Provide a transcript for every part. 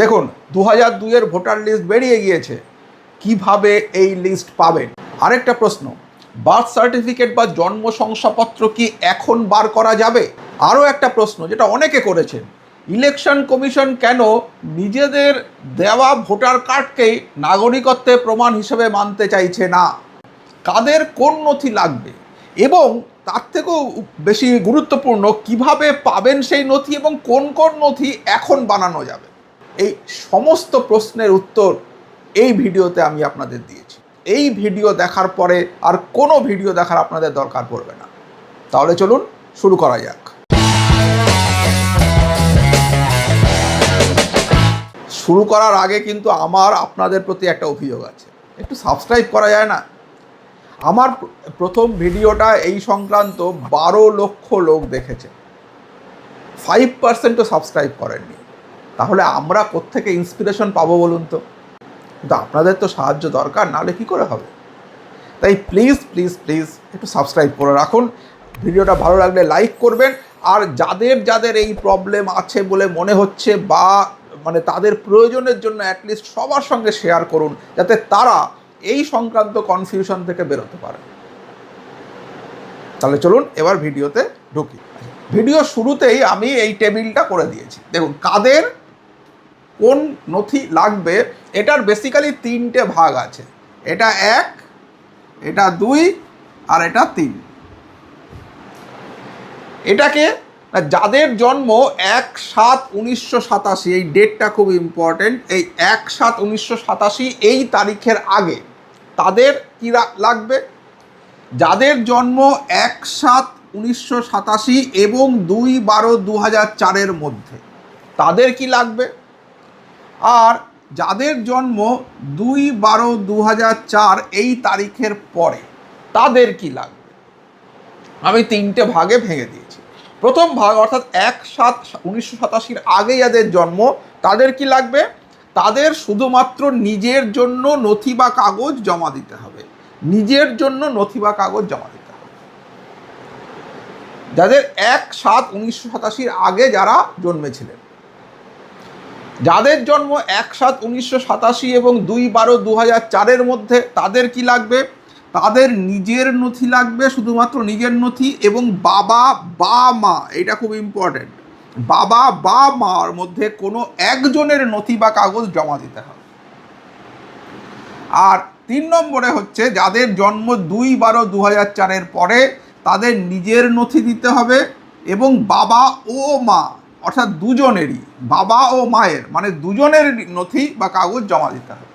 দেখুন দু হাজার দুইয়ের ভোটার লিস্ট বেরিয়ে গিয়েছে। কীভাবে এই লিস্ট পাবেন? আরেকটা প্রশ্ন, বার্থ সার্টিফিকেট বা জন্ম শংসাপত্র কি এখন বার করা যাবে? আরও একটা প্রশ্ন, যেটা অনেকে করেছেন, ইলেকশন কমিশন কেন নিজেদের দেওয়া ভোটার কার্ডকেই নাগরিকত্বের প্রমাণ হিসেবে মানতে চাইছে না? কাদের কোন নথি লাগবে? এবং তার থেকেও বেশি গুরুত্বপূর্ণ, কীভাবে পাবেন সেই নথি এবং কোন কোন নথি এখন বানানো যাবে? এই সমস্ত প্রশ্নের উত্তর এই ভিডিওতে আমি আপনাদের দিয়েছি। এই ভিডিও দেখার পরে আর কোনো ভিডিও দেখার আপনাদের দরকার পড়বে না। তাহলে চলুন শুরু করা যাক। শুরু করার আগে কিন্তু আমার আপনাদের প্রতি একটা অভিযোগ আছে। একটু সাবস্ক্রাইব করা যায় না? আমার প্রথম ভিডিওটা এই সংক্রান্ত বারো লক্ষ লোক দেখেছে। ফাইভ পার্সেন্টও সাবস্ক্রাইব করেননি। তাহলে আমরা কোত্থেকে ইন্সপিরেশন পাবো বলুন তো? কিন্তু আপনাদের তো সাহায্য দরকার, নাহলে কী করে হবে? তাই প্লিজ প্লিজ প্লিজ একটু সাবস্ক্রাইব করে রাখুন। ভিডিওটা ভালো লাগলে লাইক করবেন। আর যাদের যাদের এই প্রবলেম আছে বলে মনে হচ্ছে বা মানে তাদের প্রয়োজনের জন্য অ্যাটলিস্ট সবার সঙ্গে শেয়ার করুন, যাতে তারা এই সংক্রান্ত কনফিউশন থেকে বেরোতে পারে। তাহলে চলুন এবার ভিডিওতে ঢুকি। ভিডিও শুরুতেই আমি এই টেবিলটা করে দিয়েছি। দেখুন, কাদের কোন নথি লাগবে, এটার বেসিক্যালি তিনটে ভাগ আছে। এটা এক, এটা দুই, আর এটা তিন। এটাকে, যাদের জন্ম এক সাত উনিশশো সাতাশি, এই ডেটটা খুব ইম্পর্টেন্ট এই এক সাত উনিশশো সাতাশি, এই তারিখের আগে তাদের কী লাগবে? যাদের জন্ম এক সাত উনিশশো সাতাশি এবং দুই বারো দু হাজার চারের মধ্যে, তাদের কি লাগবে? আর যাদের জন্ম দুই বারো দু চার এই তারিখের পরে, তাদের কি লাগবে? আমি তিনটে ভাগে ভেঙে দিয়েছি। প্রথম ভাগ অর্থাৎ এক সাত উনিশশো সাতাশির আগে যাদের জন্ম, তাদের কি লাগবে? তাদের শুধুমাত্র নিজের জন্য নথি বা কাগজ জমা দিতে হবে। নিজের জন্য নথি বা কাগজ জমা দিতে হবে। যাদের এক সাত উনিশশো সাতাশির আগে যারা জন্মেছিলেন যাদের জন্ম এক সাত উনিশশো সাতাশি এবং দুই বারো দু হাজার চারের মধ্যে, তাদের কি লাগবে? তাদের নিজের নথি লাগবে, শুধুমাত্র নিজের নথি এবং বাবা বা মা, এটা খুব ইম্পর্ট্যান্ট বাবা বা মার মধ্যে কোনো একজনের নথি বা কাগজ জমা দিতে হবে। আর তিন নম্বরে হচ্ছে, যাদের জন্ম দুই বারো দু হাজার চারের পরে, তাদের নিজের নথি দিতে হবে এবং বাবা ও মা অর্থাৎ দুজনেরই, বাবা ও মায়ের মানে দুজনের নথি বা কাগজ জমা দিতে হবে।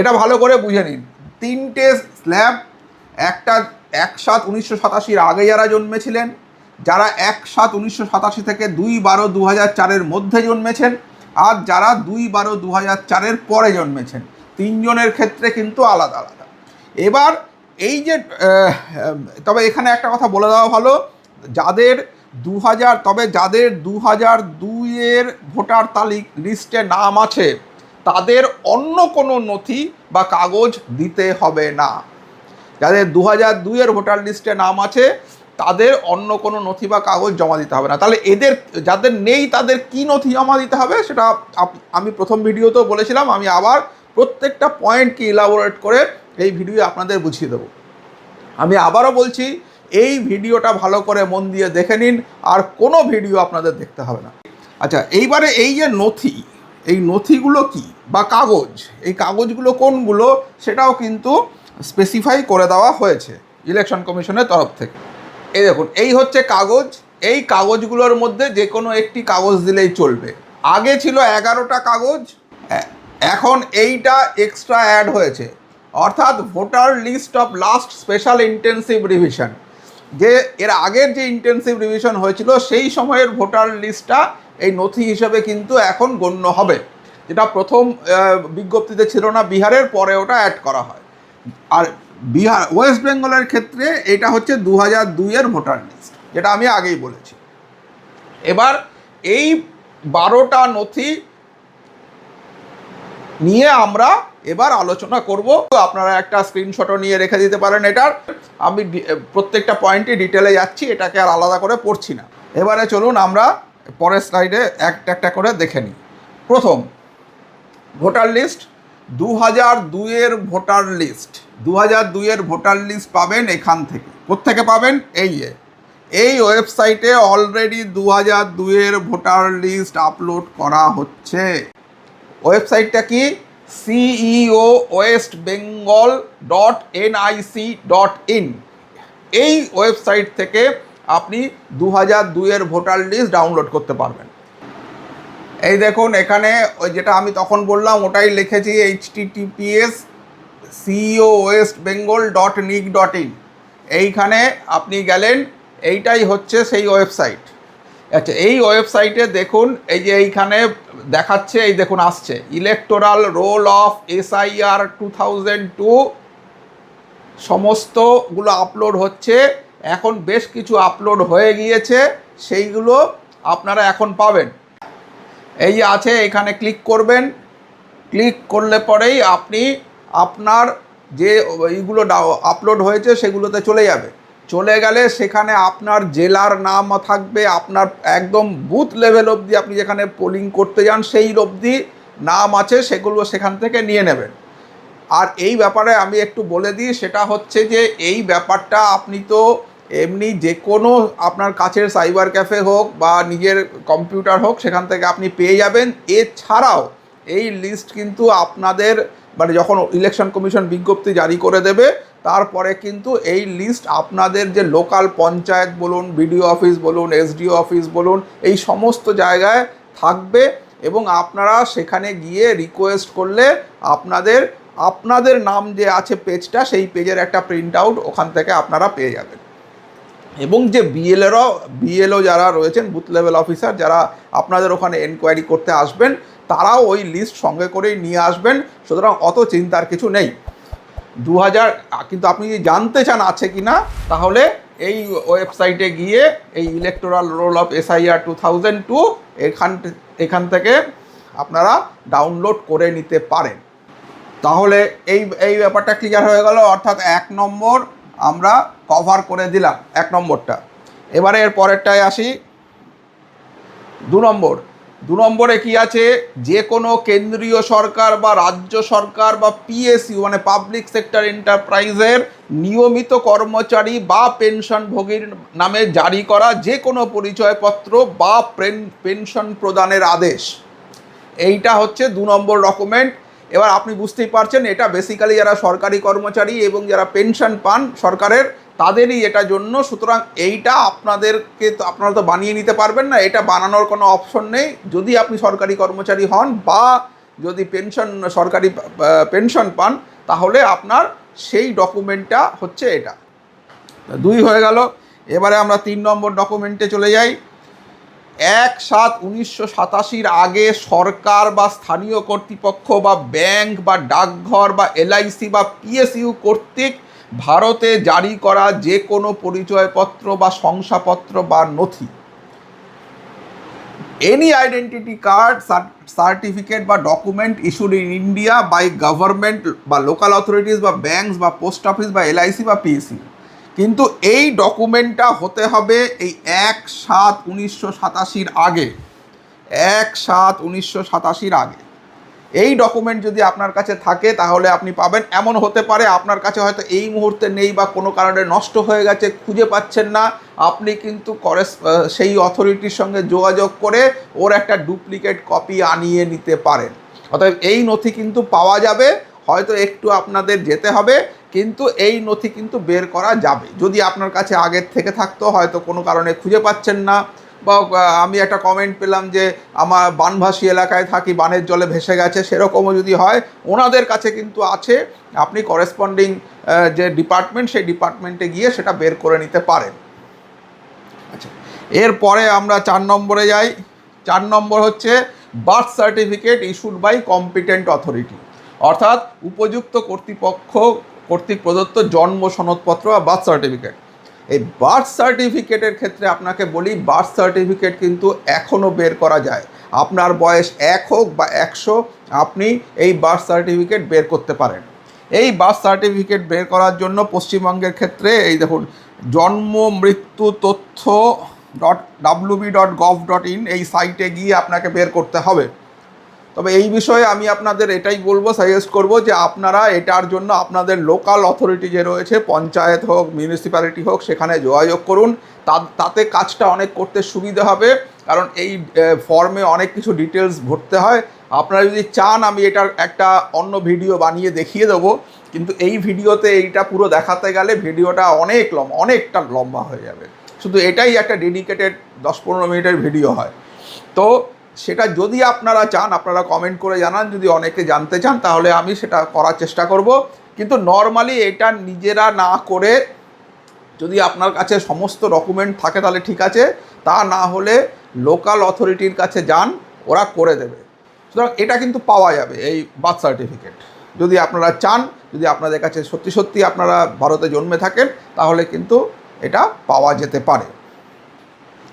এটা ভালো করে বুঝে নিন। তিনটে স্ল্যাব, একটা এক সাত উনিশশো সাতাশির আগে যারা জন্মেছিলেন, যারা এক সাত উনিশশো সাতাশি থেকে দুই বারো দু হাজার চারের মধ্যে জন্মেছেন, আর যারা দুই বারো দু হাজার চারের পরে জন্মেছেন, তিনজনের ক্ষেত্রে কিন্তু আলাদা আলাদা। এবার এই যে তবে এখানে একটা কথা বলে দেওয়া ভালো, যাদের দু হাজার তবে যাদের দু হাজার দুইয়ের ভোটার তালিক লিস্টে নাম আছে, তাদের অন্য কোনো নথি বা কাগজ দিতে হবে না। যাদের দু হাজার দুইয়ের ভোটার লিস্টে নাম আছে, তাদের অন্য কোনো নথি বা কাগজ জমা দিতে হবে না। তাহলে এদের, যাদের নেই, তাদের কি নথি জমা দিতে হবে সেটা আমি প্রথম ভিডিওতেও বলেছিলাম, আমি আবার প্রত্যেকটা পয়েন্টকে ইলাবোরেট করে এই ভিডিও আপনাদের বুঝিয়ে দেবো। আমি আবারও বলছি এই ভিডিওটা ভালো করে মন দিয়ে দেখে নিন, আর কোনো ভিডিও আপনাদের দেখতে হবে না। আচ্ছা এইবারে এই যে নথি, এই নথিগুলো কি বা কাগজ, এই কাগজগুলো কোনগুলো সেটাও কিন্তু স্পেসিফাই করে দেওয়া হয়েছে ইলেকশন কমিশনের তরফ থেকে। এই দেখুন, এই হচ্ছে কাগজ, এই কাগজগুলোর মধ্যে যে কোনো একটি কাগজ দিলেই চলবে। আগে ছিল এগারোটা কাগজ এখন এইটা এক্সট্রা অ্যাড হয়েছে। অর্থাৎ voter list of last special intensive revision যে এর আগের যে ইন্টেন্সিভ রিভিশন হয়েছিল, সেই সময়ের ভোটার লিস্টটা এই নথি হিসেবে কিন্তু এখন গণ্য হবে। যেটা প্রথম বিজ্ঞপ্তিতে ছিল না, বিহারের পরে ওটা অ্যাড করা হয়। আর বিহার, ওয়েস্ট বেঙ্গলের ক্ষেত্রে এটা হচ্ছে দু হাজার দুইয়ের ভোটার লিস্ট, যেটা আমি আগেই বলেছি। এবার এই বারোটা নথি নিয়ে আমরা এবার আলোচনা করব। আপনারা একটা স্ক্রিনশটও নিয়ে রেখে দিতে পারেন এটার। আমি প্রত্যেকটা পয়েন্টে ডিটেলে যাচ্ছি, এটাকে আর আলাদা করে পড়ছি না। এবারে চলুন আমরা পরের স্লাইডে একটা একটা করে দেখে নিই। প্রথম, ভোটার লিস্ট দু হাজার দুইয়ের ভোটার লিস্ট দু হাজার দুইয়ের ভোটার লিস্ট পাবেন এখান থেকে। কোত্থেকে পাবেন? এই যে এই ওয়েবসাইটে অলরেডি দু হাজার দুইয়ের ভোটার লিস্ট আপলোড করা হচ্ছে। ওয়েবসাইটটা কি? CEO West Bengal dot NIC dot in এই ওয়েবসাইট থেকে আপনি দু হাজার দুইয়ের ভোটার লিস্ট ডাউনলোড করতে পারবেন। এই দেখুন, এখানে যেটা আমি তখন বললাম, ওটাই লিখেছি H TTPS CEO West Bengal dot nic dot in এইখানে আপনি গেলেন, এইটাই হচ্ছে সেই ওয়েবসাইট। আচ্ছা এই ওয়েবসাইটে দেখুন, এই যে এইখানে দেখাচ্ছে, এই দেখুন আসছে। Electoral roll of SIR two thousand two সমস্তগুলো আপলোড হচ্ছে। এখন বেশ কিছু আপলোড হয়ে গিয়েছে, সেইগুলো আপনারা এখন পাবেন। এই আছে, এখানে ক্লিক করবেন। ক্লিক করলে পরেই আপনি আপনার যে এইগুলো আপলোড হয়েছে, সেগুলোতে চলে যাবে। চলে গেলে সেখানে আপনার জেলার নাম থাকবে, আপনার একদম বুথ লেভেল অবধি আপনি যেখানে পোলিং করতে যান, সেই অবধি নাম আছে, সেগুলো সেখান থেকে নিয়ে নেবেন। আর এই ব্যাপারে আমি একটু বলে দিই, সেটা হচ্ছে যে এই ব্যাপারটা আপনি তো এমনি যে কোনো আপনার কাছের সাইবার ক্যাফে হোক বা নিজের কম্পিউটার হোক, সেখান থেকে আপনি পেয়ে যাবেন। এছাড়াও এই লিস্ট কিন্তু আপনাদের মানে যখন ইলেকশন কমিশন বিজ্ঞপ্তি জারি করে দেবে তারপরে কিন্তু এই লিস্ট আপনাদের যে লোকাল পঞ্চায়েত বলুন বিডিও অফিস বলুন এসডিও অফিস বলুন, এই সমস্ত জায়গায় থাকবে এবং আপনারা সেখানে গিয়ে রিকোয়েস্ট করলে আপনাদের আপনাদের নাম যে আছে পেজটা সেই পেজের একটা প্রিন্ট আউট ওখান থেকে আপনারা পেয়ে যাবেন। এবং যে বিএলএরও বিএলও যারা রয়েছেন বুথ লেভেল অফিসার যারা আপনাদের ওখানে এনকোয়ারি করতে আসবেন, তারাও ওই লিস্ট সঙ্গে করেই নিয়ে আসবেন, সুতরাং অত চিন্তার কিছু নেই। দু হাজার কিন্তু আপনি যদি জানতে চান আছে কি না তাহলে এই ওয়েবসাইটে গিয়ে এই electoral roll of SIR two thousand two এখান এখান থেকে আপনারা ডাউনলোড করে নিতে পারেন। তাহলে এই এই ব্যাপারটা ক্লিয়ার হয়ে গেল, অর্থাৎ এক নম্বর আমরা কভার করে দিলাম, এক নম্বরটা। এবারে এর পরেরটায় আসি। দু নম্বর দু নম্বরে কি আছে? যে কোনো কেন্দ্রীয় সরকার বা রাজ্য সরকার বা পিএসইউ মানে পাবলিক সেক্টর এন্টারপ্রাইজের নিয়মিত কর্মচারী বা পেনশনভোগীর নামে জারি করা যে কোনো পরিচয়পত্র বা পেনশন প্রদানের আদেশ। এইটা হচ্ছে দু নম্বর ডকুমেন্ট এবার আপনি বুঝতেই পারছেন, এটা বেসিক্যালি যারা সরকারি কর্মচারী এবং যারা পেনশন পান সরকারের তাদেরই এটা জন্য, সুতরাং এইটা আপনাদেরকে তো আপনারা তো বানিয়ে নিতে পারবেন না, এটা বানানোর কোনো অপশন নেই। যদি আপনি সরকারি কর্মচারী হন বা যদি পেনশন, সরকারি পেনশন পান, তাহলে আপনার সেই ডকুমেন্টটা হচ্ছে এটা। দুই হয়ে গেল। এবারে আমরা তিন নম্বর ডকুমেন্টে চলে যাই। এক সাত উনিশশো সাতাশির আগে সরকার বা স্থানীয় কর্তৃপক্ষ বা ব্যাংক বা ডাকঘর বা এলআইসি বা পিএসইউ কর্তৃক ভারতে জারি করা যে কোনো পরিচয়পত্র বা শংসাপত্র বা নথি এনি আইডেন্টিটি কার্ড সার্টিফিকেট বা document issued in India by government বা লোকাল অথরিটিস বা ব্যাংকস বা পোস্ট অফিস বা এলআইসি বা পিএসি কিন্তু এই ডকুমেন্টটা হতে হবে এই এক সাত উনিশশো সাতাশির আগে, এক সাত উনিশশো সাতাশির আগে। এই ডকুমেন্ট যদি আপনার কাছে থাকে, তাহলে আপনি পাবেন। এমন হতে পারে আপনার কাছে হয়তো এই মুহূর্তে নেই বা কোনো কারণে নষ্ট হয়ে গেছে, খুঁজে পাচ্ছেন না। আপনি কিন্তু সেই অথরিটির সঙ্গে যোগাযোগ করে ওর একটা ডুপ্লিকেট কপি আনিয়ে নিতে পারেন। অতএব এই নথি কিন্তু পাওয়া যাবে, হয়তো একটু আপনাদের যেতে হবে, কিন্তু এই নথি কিন্তু বের করা যাবে। যদি আপনার কাছে আগের থেকে থাকতো, হয়তো কোনো কারণে খুঁজে পাচ্ছেন না বা আমি একটা কমেন্ট পেলাম যে, আমার বানভাসী এলাকায় থাকি, বানের জলে ভেসে গেছে, সেরকমও যদি হয়, ওনাদের কাছে কিন্তু আছে, আপনি করেসপন্ডিং যে ডিপার্টমেন্ট সেই ডিপার্টমেন্টে গিয়ে সেটা বের করে নিতে পারেন। আচ্ছা এরপরে আমরা চার নম্বরে যাই। চার নম্বর হচ্ছে birth certificate issued by competent authority অর্থাৎ, উপযুক্ত কর্তৃপক্ষ, কর্তৃক প্রদত্ত জন্ম সনদপত্র বা বার্থ সার্টিফিকেট এই বার্থ সার্টিফিকেটের ক্ষেত্রে আপনাকে বলি বার্থ সার্টিফিকেট কিন্তু এখনও বের করা যায়। আপনার বয়স এক হোক বা একশো, আপনি এই বার্থ সার্টিফিকেট বের করতে পারেন। এই বার্থ সার্টিফিকেট বের করার জন্য পশ্চিমবঙ্গের ক্ষেত্রে, এই দেখুন, জন্ম, মৃত্যু তথ্য dot WB dot gov dot in এই সাইটে গিয়ে আপনাকে বের করতে হবে। তবে এই বিষয়ে আমি আপনাদের এটাই বলব সাজেস্ট করব যে আপনারা এটার জন্য আপনাদের লোকাল অথরিটি যে রয়েছে, পঞ্চায়েত হোক মিউনিসিপ্যালিটি হোক, সেখানে যোগাযোগ করুন। তাতে কাজটা অনেক করতে সুবিধা হবে, কারণ এই ফর্মে অনেক কিছু ডিটেলস ভরতে হয়। আপনারা যদি চান, আমি এটার একটা অন্য ভিডিও বানিয়ে দেখিয়ে দেবো, কিন্তু এই ভিডিওতে এইটা পুরো দেখাতে গেলে ভিডিওটা অনেক লম্বা, অনেকটা লম্বা হয়ে যাবে। শুধু এটাই একটা ডেডিকেটেড দশ পনেরো মিনিটের ভিডিও হয়। তো সেটা যদি আপনারা চান, আপনারা কমেন্ট করে জানান। যদি অনেকে জানতে চান, তাহলে আমি সেটা করার চেষ্টা করব। কিন্তু নর্মালি এটা নিজেরা না করে যদি আপনার কাছে সমস্ত ডকুমেন্ট থাকে, তাহলে ঠিক আছে। তা না হলে লোকাল অথরিটির কাছে যান, ওরা করে দেবে। সুতরাং এটা কিন্তু পাওয়া যাবে, এই বার্থ সার্টিফিকেট যদি আপনারা চান, যদি আপনাদের কাছে সত্যি সত্যি আপনারা ভারতে জন্মে থাকেন, তাহলে কিন্তু এটা পাওয়া যেতে পারে।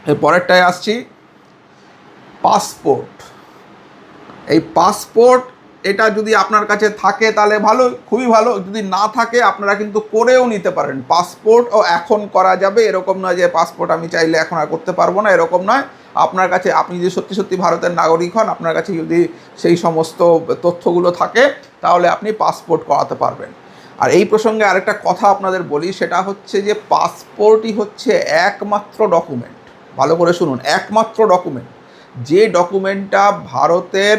এর পরেরটায় আসছি। পাসপোর্ট। এই পাসপোর্ট এটা যদি আপনার কাছে থাকে তাহলে ভালো, খুবই ভালো। যদি না থাকে, আপনারা কিন্তু করেও নিতে পারেন। পাসপোর্ট ও এখন করা যাবে, এরকম নয় যে পাসপোর্ট আমি চাইলে এখন আর করতে পারব না, এরকম নয়। আপনার কাছে, আপনি যদি সত্যি সত্যি ভারতের নাগরিক হন, আপনার কাছে যদি সেই সমস্ত তথ্যগুলো থাকে, তাহলে আপনি পাসপোর্ট করাতে পারবেন। আর এই প্রসঙ্গে আরেকটা কথা আপনাদের বলি, সেটা হচ্ছে যে পাসপোর্টই হচ্ছে একমাত্র ডকুমেন্ট ভালো করে শুনুন, একমাত্র ডকুমেন্ট যে ডকুমেন্টটা ভারতের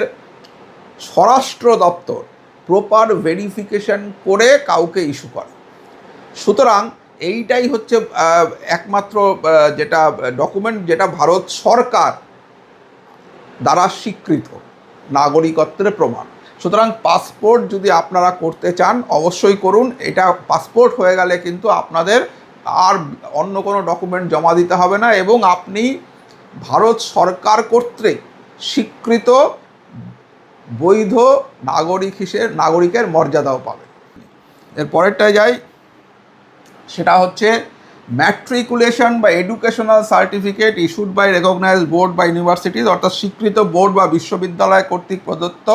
স্বরাষ্ট্র দপ্তর প্রপার ভেরিফিকেশন করে কাউকে ইস্যু করে। সুতরাং এইটাই হচ্ছে একমাত্র যেটা ডকুমেন্ট যেটা ভারত সরকার দ্বারা স্বীকৃত, নাগরিকত্বের প্রমাণ। সুতরাং পাসপোর্ট যদি আপনারা করতে চান, অবশ্যই করুন। এটা পাসপোর্ট হয়ে গেলে কিন্তু আপনাদের আর অন্য কোনো ডকুমেন্ট জমা দিতে হবে না এবং আপনি ভারত সরকার কর্তৃক স্বীকৃত বৈধ নাগরিক হিসেবে নাগরিকের মর্যাদাও পাবে। এর পরেরটায় যাই, সেটা হচ্ছে ম্যাট্রিকুলেশন বা educational certificate issued by recognise board বা ইউনিভার্সিটিজ অর্থাৎ স্বীকৃত বোর্ড বা বিশ্ববিদ্যালয় কর্তৃক প্রদত্ত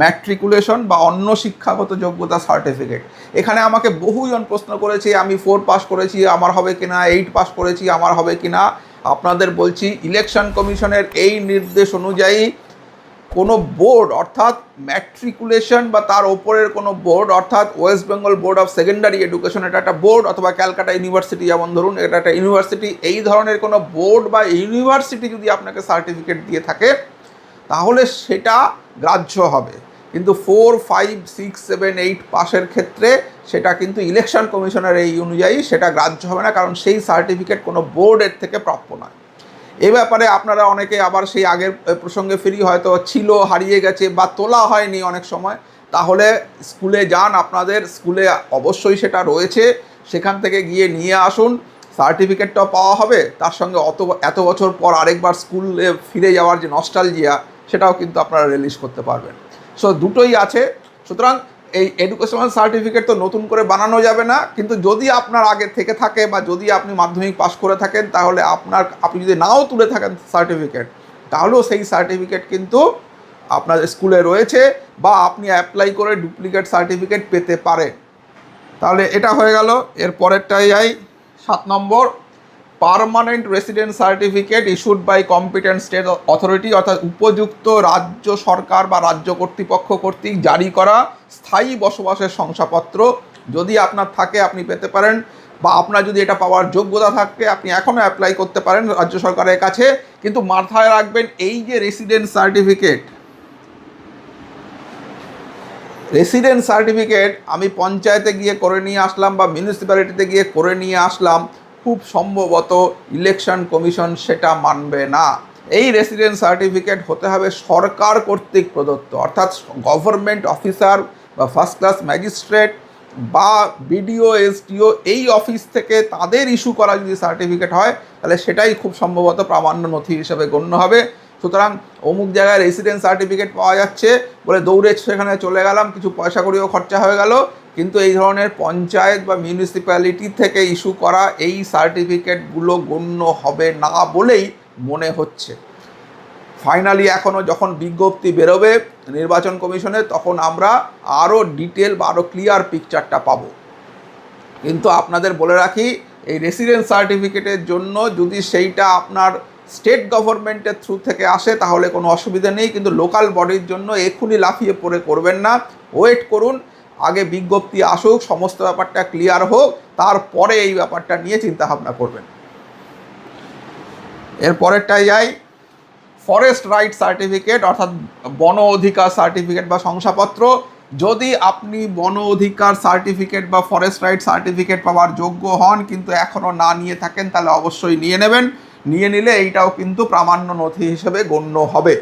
ম্যাট্রিকুলেশন বা অন্য শিক্ষাগত যোগ্যতা সার্টিফিকেট এখানে আমাকে বহুজন প্রশ্ন করেছে, আমি ফোর পাস করেছি, আমার হবে কিনা এইট পাস করেছি, আমার হবে কিনা। আপনাদের বলছি ইলেকশন কমিশনের এই নির্দেশ অনুযায়ী কোনো বোর্ড অর্থাৎ ম্যাট্রিকুলেশন বা তার ওপরের কোনো বোর্ড অর্থাৎ West Bengal board of secondary education এটা একটা বোর্ড অথবা ক্যালকাটা ইউনিভার্সিটি যেমন ধরুন, এটা একটা ইউনিভার্সিটি এই ধরনের কোনো বোর্ড বা ইউনিভার্সিটি যদি আপনাকে সার্টিফিকেট দিয়ে থাকে, তাহলে সেটা গ্রাহ্য হবে। কিন্তু four five six seven eight পাসের ক্ষেত্রে সেটা কিন্তু ইলেকশন কমিশনের এই অনুযায়ী সেটা গ্রাহ্য হবে না, কারণ সেই সার্টিফিকেট কোনো বোর্ডের থেকে প্রাপ্য নয়। এ ব্যাপারে আপনারা অনেকে আবার সেই আগের প্রসঙ্গে ফিরি হয়তো ছিল, হারিয়ে গেছে বা তোলা হয়নি অনেক সময়। তাহলে স্কুলে যান আপনাদের, স্কুলে অবশ্যই সেটা রয়েছে। সেখান থেকে গিয়ে নিয়ে আসুন সার্টিফিকেটটাও পাওয়া হবে। তার সঙ্গে অত, এত বছর পর আরেকবার স্কুলে ফিরে যাওয়ার যে নস্টালজিয়া সেটাও কিন্তু আপনারা রিলিজ করতে পারবেন। সো দুটোই আছে। সুতরাং এই এডুকেশনাল সার্টিফিকেট তো নতুন করে বানানো যাবে না। কিন্তু যদি আপনার আগে থেকে থাকে বা যদি আপনি মাধ্যমিক পাশ করে থাকেন, তাহলে আপনার, আপনি যদি নাও তুলে থাকেন সার্টিফিকেট তাহলেও সেই সার্টিফিকেট কিন্তু আপনার স্কুলে রয়েছে বা আপনি অ্যাপ্লাই করে ডুপ্লিকেট সার্টিফিকেট পেতে পারেন। তাহলে এটা হয়ে গেল। এর পরেরটাই যাই সাত নম্বর। Permanent resident certificate issued by competent state authority অর্থাৎ উপযুক্ত রাজ্য সরকার বা রাজ্য কর্তৃপক্ষ কর্তৃক জারি করা স্থায়ী বসবাসের শংসাপত্র যদি আপনার থাকে, আপনি পেতে পারেন। বা আপনার যদি এটা পাওয়ার যোগ্যতা থাকে, আপনি এখনও অ্যাপ্লাই করতে পারেন রাজ্য সরকারের কাছে। কিন্তু মাথায় রাখবেন, এই যে রেসিডেন্ট সার্টিফিকেট রেসিডেন্ট সার্টিফিকেট আমি পঞ্চায়েতে গিয়ে করে নিয়ে আসলাম বা মিউনিসিপ্যালিটিতে গিয়ে করে নিয়ে আসলাম খুব সম্ভবত ইলেকশন কমিশন সেটা মানবে না। এই রেসিডেন্ট সার্টিফিকেট হতে হবে সরকার কর্তৃক প্রদত্ত, অর্থাৎ গভর্নমেন্ট অফিসার বা ফার্স্ট ক্লাস ম্যাজিস্ট্রেট বা বিডিও এসডিও এই অফিস থেকে তাদের ইস্যু করা যদি সার্টিফিকেট হয়, তাহলে সেটাই খুব সম্ভবত প্রামাণ্য নথি হিসেবে গণ্য হবে। সুতরাং অমুক জায়গায় রেসিডেন্স সার্টিফিকেট পাওয়া যাচ্ছে, বলে দৌড়ে সেখানে চলে গেলাম, কিছু পয়সা করিও খরচা হয়ে গেল কিন্তু এই ধরনের পঞ্চায়েত বা মিউনিসিপ্যালিটি থেকে ইস্যু করা এই সার্টিফিকেটগুলো গণ্য হবে না বলেই মনে হচ্ছে। ফাইনালি এখনও যখন বিজ্ঞপ্তি বেরোবে নির্বাচন কমিশনে, তখন আমরা আরও ডিটেল বা আরও ক্লিয়ার পিকচারটা পাবো। কিন্তু আপনাদের বলে রাখি, এই রেসিডেন্স সার্টিফিকেটের জন্য যদি সেইটা আপনার স্টেট গভর্নমেন্টের থ্রু থেকে আসে, তাহলে কোনো অসুবিধা নেই। কিন্তু লোকাল বডির জন্য এক্ষুনি লাফিয়ে পড়ে করবেন না। ওয়েট করুন আগে বিজ্ঞপ্তি আসুক, সমস্ত ব্যাপারটা ক্লিয়ার হোক, তারপরে এই ব্যাপারটা নিয়ে চিন্তা ভাবনা করবেন। এরপরেরটাই যাই। ফরেস্ট রাইট সার্টিফিকেট অর্থাৎ বন অধিকার সার্টিফিকেট বা শংসাপত্র। যদি আপনি বন অধিকার সার্টিফিকেট বা ফরেস্ট রাইট সার্টিফিকেট পাওয়ার যোগ্য হন, কিন্তু এখনও না নিয়ে থাকেন, তাহলে অবশ্যই নিয়ে নেবেন। নিয়ে নিলে এইটাও কিন্তু প্রামাণ্য নথি হিসেবে গণ্য হবে।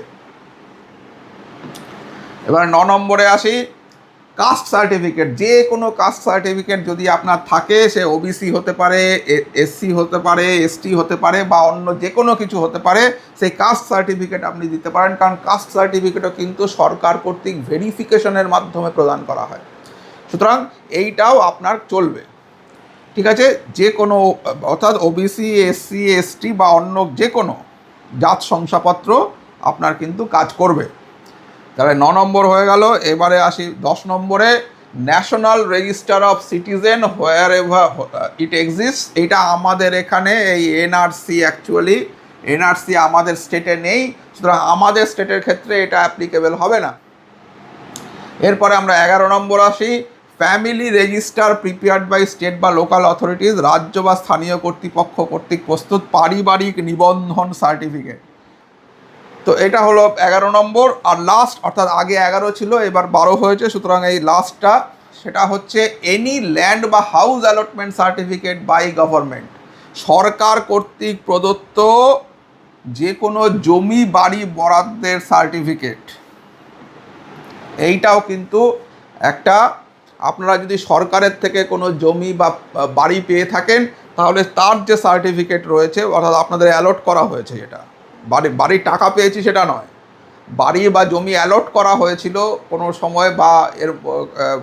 এবার ন নম্বরে আসি। কাস্ট সার্টিফিকেট, যে কোনো কাস্ট সার্টিফিকেট যদি আপনার থাকে, সে ওবিসি হতে পারে এসসি হতে পারে এসটি হতে পারে বা অন্য যে কোনো কিছু হতে পারে, সেই কাস্ট সার্টিফিকেট আপনি দিতে পারেন। কারণ কাস্ট সার্টিফিকেটও কিন্তু সরকার কর্তৃক ভেরিফিকেশনের মাধ্যমে প্রদান করা হয়। সুতরাং এইটাও আপনার চলবে। ঠিক আছে? যে কোনো, অর্থাৎ ওবিসি এসসি এসটি বা অন্য যে কোনো জাত শংসাপত্র আপনার কিন্তু কাজ করবে। তাহলে ন নম্বর হয়ে গেল। এবারে আসি দশ নম্বরে। National register of citizen wherever it exist এটা আমাদের এখানে, এই এনআরসি অ্যাকচুয়ালি এনআরসি আমাদের স্টেটে নেই। সুতরাং আমাদের স্টেটের ক্ষেত্রে এটা অ্যাপ্লিকেবল হবে না। এরপরে আমরা এগারো নম্বর আসি। Family register prepared by state বা লোকাল অথরিটিস রাজ্য বা স্থানীয় কর্তৃপক্ষ কর্তৃক প্রস্তুত পারিবারিক নিবন্ধন সার্টিফিকেট তো এটা হলো এগারো নম্বর আর লাস্ট অর্থাৎ আগে এগারো ছিল, এবার বারো হয়েছে, সুতরাং এই লাস্টটা সেটা হচ্ছে এনি ল্যান্ড বা house allotment certificate by government সরকার কর্তৃক প্রদত্ত যে কোনো জমি বাড়ি বরাদ্দের সার্টিফিকেট এইটাও কিন্তু একটা, আপনারা যদি সরকারের থেকে কোনো জমি বা বাড়ি পেয়ে থাকেন, তাহলে তার যে সার্টিফিকেট রয়েছে, অর্থাৎ আপনাদের অ্যালট করা হয়েছে যেটা। বাড়ি, বাড়ির টাকা পেয়েছি সেটা নয়। বাড়ি বা জমি অ্যালট করা হয়েছিল কোনো সময় বা এর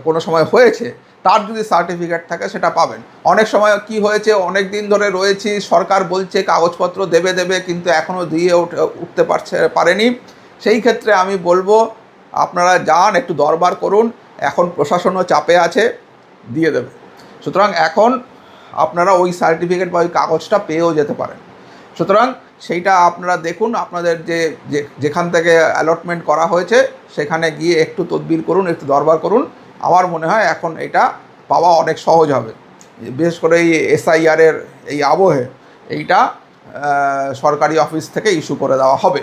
কোনো সময় হয়েছে, তার যদি সার্টিফিকেট থাকে সেটা পাবেন। অনেক সময় কি হয়েছে, অনেক দিন ধরে রয়েছি, সরকার বলছে কাগজপত্র দেবে দেবে, কিন্তু এখনও দিয়ে উঠে, উঠতে পারছে, পারেনি। সেই ক্ষেত্রে আমি বলব, আপনারা যান, একটু দরবার করুন, এখন প্রশাসনও চাপে আছে, দিয়ে দেবে। সুতরাং এখন আপনারা ওই সার্টিফিকেট বা ওই কাগজটা পেয়েও যেতে পারেন। সুতরাং সেইটা আপনারা দেখুন, আপনাদের যে যেখান থেকে অ্যালটমেন্ট করা হয়েছে, সেখানে গিয়ে একটু তদবির করুন, একটু দরবার করুন। আমার মনে হয় এখন এটা পাওয়া অনেক সহজ হবে। বিশেষ করে এই এসআইআরের এই আবহে এইটা সরকারি অফিস থেকে ইস্যু করে দেওয়া হবে।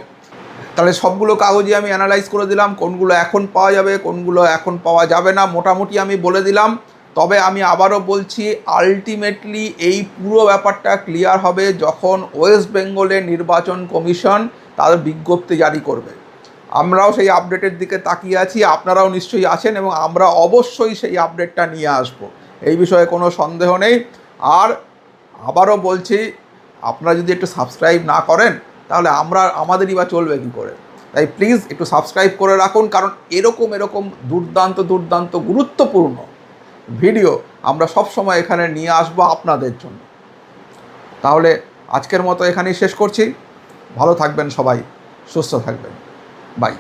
তাহলে সবগুলো কাগজই আমি অ্যানালাইজ করে দিলাম, কোনগুলো এখন পাওয়া যাবে, কোনগুলো এখন পাওয়া যাবে না, মোটামুটি আমি বলে দিলাম। তবে আমি আবারও বলছি আলটিমেটলি এই পুরো ব্যাপারটা ক্লিয়ার হবে যখন ওয়েস্ট বেঙ্গলের নির্বাচন কমিশন তাদের বিজ্ঞপ্তি জারি করবে। আমরাও সেই আপডেটের দিকে তাকিয়ে আছি, আপনারাও নিশ্চয়ই আছেন এবং আমরা অবশ্যই সেই আপডেটটা নিয়ে আসব। এই বিষয়ে কোনো সন্দেহ নেই। আর আবারও বলছি, আপনারা যদি একটু সাবস্ক্রাইব না করেন, তাহলে আমরা, আমাদেরই বা চলবে কী করে? তাই প্লিজ একটু সাবস্ক্রাইব করে রাখুন, কারণ এরকম এরকম দুর্দান্ত দুর্দান্ত, গুরুত্বপূর্ণ ভিডিও আমরা সব সময় এখানে নিয়ে আসব আপনাদের জন্য। তাহলে আজকের মতো এখানেই শেষ করছি। ভালো থাকবেন সবাই, সুস্থ থাকবেন। বাই